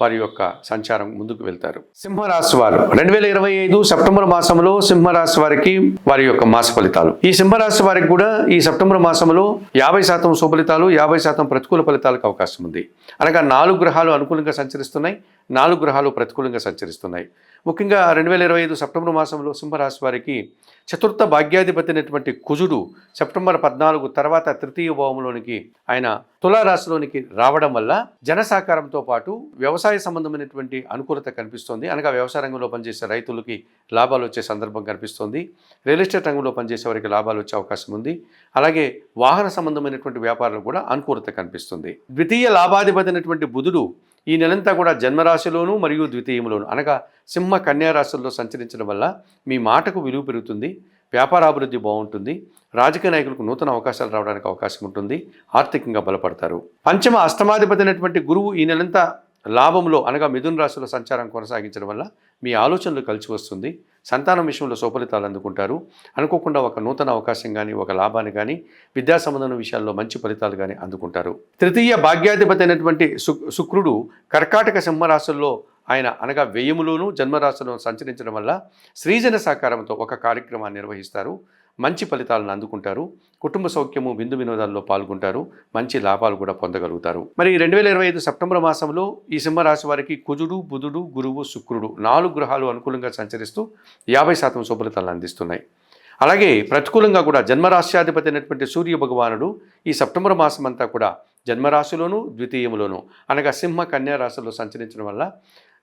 వారి యొక్క సంచారం ముందుకు వెళ్తారు. సింహరాశి వారు రెండు వేల ఇరవై ఐదు సెప్టెంబర్ మాసంలో సింహరాశి వారికి వారి యొక్క మాస ఫలితాలు. ఈ సింహరాశి వారికి కూడా ఈ సెప్టెంబర్ మాసంలో యాభై శాతం శుభలితాలు యాభై శాతం ప్రతికూల ఫలితాలకు అవకాశం ఉంది. అనగా నాలుగు గ్రహాలు అనుకూలంగా సంచరిస్తున్నాయి. నాలుగు గ్రహాలు ప్రతికూలంగా సంచరిస్తున్నాయి. ముఖ్యంగా రెండు వేల ఇరవై ఐదు సెప్టెంబర్ మాసంలో సింహరాశి వారికి చతుర్థ భాగ్యాధిపతి అయినటువంటి కుజుడు సెప్టెంబర్ పద్నాలుగు తర్వాత తృతీయ భావంలోనికి ఆయన తులారాశిలోనికి రావడం వల్ల జనసాకారంతో పాటు వ్యవసాయ సంబంధమైనటువంటి అనుకూలత కనిపిస్తోంది. అనగా వ్యవసాయ రంగంలో పనిచేసే రైతులకి లాభాలు వచ్చే సందర్భం కనిపిస్తోంది. రియల్ ఎస్టేట్ రంగంలో పనిచేసే వారికి లాభాలు వచ్చే అవకాశం ఉంది. అలాగే వాహన సంబంధమైనటువంటి వ్యాపారాలు కూడా అనుకూలత కనిపిస్తుంది. ద్వితీయ లాభాధిపతి అయినటువంటి బుధుడు ఈ నెలంతా కూడా జన్మరాశిలోను మరియు ద్వితీయంలోను అనగా సింహ కన్యారాశుల్లో సంచరించడం వల్ల మీ మాటకు విలువ పెరుగుతుంది వ్యాపారాభివృద్ధి బాగుంటుంది రాజకీయ నాయకులకు నూతన అవకాశాలు రావడానికి అవకాశం ఉంటుంది ఆర్థికంగా బలపడతారు. పంచమ అష్టమాధిపతి అయినటువంటి గురువు ఈ నెలంతా లాభంలో అనగా మిథున రాశిలో సంచారం కొనసాగించడం వల్ల మీ ఆలోచనలు కలిసి వస్తుంది. సంతానం విషయంలో సుఫలితాలు అందుకుంటారు. అనుకోకుండా ఒక నూతన అవకాశం కానీ ఒక లాభాన్ని కానీ విద్యా సంబంధం విషయాల్లో మంచి ఫలితాలు కానీ అందుకుంటారు. తృతీయ భాగ్యాధిపతి అయినటువంటి శుక్రుడు కర్కాటక సింహరాశుల్లో ఆయన అనగా వ్యయములోను జన్మరాశులను సంచరించడం వల్ల శ్రీజన సహకారంతో ఒక కార్యక్రమాన్ని నిర్వహిస్తారు. మంచి ఫలితాలను అందుకుంటారు. కుటుంబ సౌఖ్యము విందు వినోదాల్లో పాల్గొంటారు. మంచి లాభాలు కూడా పొందగలుగుతారు. మరి రెండు వేల ఇరవై ఐదు సెప్టెంబర్ మాసంలో ఈ సింహరాశి వారికి కుజుడు బుధుడు గురువు శుక్రుడు నాలుగు గ్రహాలు అనుకూలంగా సంచరిస్తూ యాభై శాతం శుభలితాలను అందిస్తున్నాయి. అలాగే ప్రతికూలంగా కూడా జన్మరాశ్యాధిపతి అయినటువంటి సూర్య భగవానుడు ఈ సెప్టెంబర్ మాసం అంతా కూడా జన్మరాశిలోను ద్వితీయంలోను అనగా సింహ కన్యా రాశిలో సంచరించడం వల్ల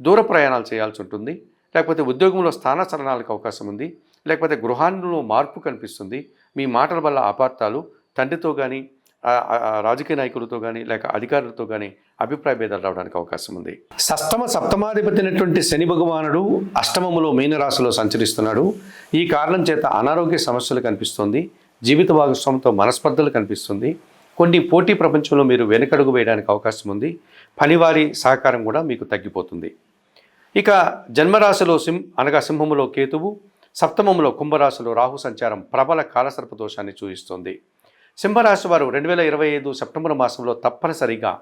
దూర ప్రయాణాలు చేయాల్సి ఉంటుంది. లేకపోతే ఉద్యోగంలో స్థానచలనాలకు అవకాశం ఉంది. లేకపోతే గృహాల్లో మార్పు కనిపిస్తుంది. మీ మాటల వల్ల అపార్థాలు తండ్రితో కానీ రాజకీయ నాయకులతో కానీ లేక అధికారులతో కానీ అభిప్రాయ భేదాలు రావడానికి అవకాశం ఉంది. సప్తమ సప్తమాధిపతి అయినటువంటి శని భగవానుడు అష్టమములో మీనరాశిలో సంచరిస్తున్నాడు. ఈ కారణం చేత అనారోగ్య సమస్యలు కనిపిస్తుంది. జీవిత భాగస్వామితో మనస్పర్ధలు కనిపిస్తుంది. కొన్ని పోటీ ప్రపంచంలో మీరు వెనుకడుగు వేయడానికి అవకాశం ఉంది. పనివారి సహకారం కూడా మీకు తగ్గిపోతుంది. ఇక జన్మరాశిలో సింహ అనగా సింహములో కేతువు సప్తమములో కుంభరాశిలో రాహు సంచారం ప్రబల కాలసర్ప దోషాన్ని చూపిస్తుంది సింహరాశి వారు రెండు వేల ఇరవై ఐదు సెప్టెంబర్ మాసంలో తప్పనిసరిగా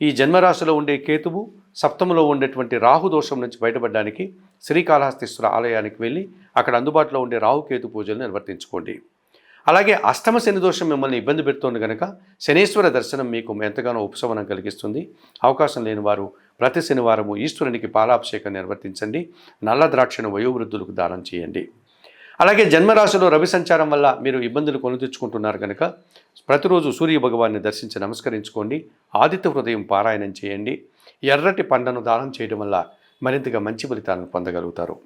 ఈ జన్మరాశిలో ఉండే కేతువు సప్తములో ఉండేటువంటి రాహు దోషం నుంచి బయటపడడానికి శ్రీకాళహస్తీశ్వర ఆలయానికి వెళ్ళి అక్కడ అందుబాటులో ఉండే రాహుకేతు పూజలు నిర్వర్తించుకోండి. అలాగే అష్టమ శని దోషం మిమ్మల్ని ఇబ్బంది పెడుతోంది కనుక శనీశ్వర దర్శనం మీకు ఎంతగానో ఉపశమనం కలిగిస్తుంది. అవకాశం లేని వారు ప్రతి శనివారము ఈశ్వరునికి పాలాభిషేకం నిర్వర్తించండి. నల్ల ద్రాక్షను వయోవృద్ధులకు దానం చేయండి. అలాగే జన్మరాశిలో రవి సంచారం వల్ల మీరు ఇబ్బందులు కొని తెచ్చుకుంటున్నారు కనుక ప్రతిరోజు సూర్య భగవాన్ని దర్శించి నమస్కరించుకోండి. ఆదిత్య హృదయం పారాయణం చేయండి. ఎర్రటి పండ్లను దానం చేయడం వల్ల మరింతగా మంచి ఫలితాలను పొందగలుగుతారు.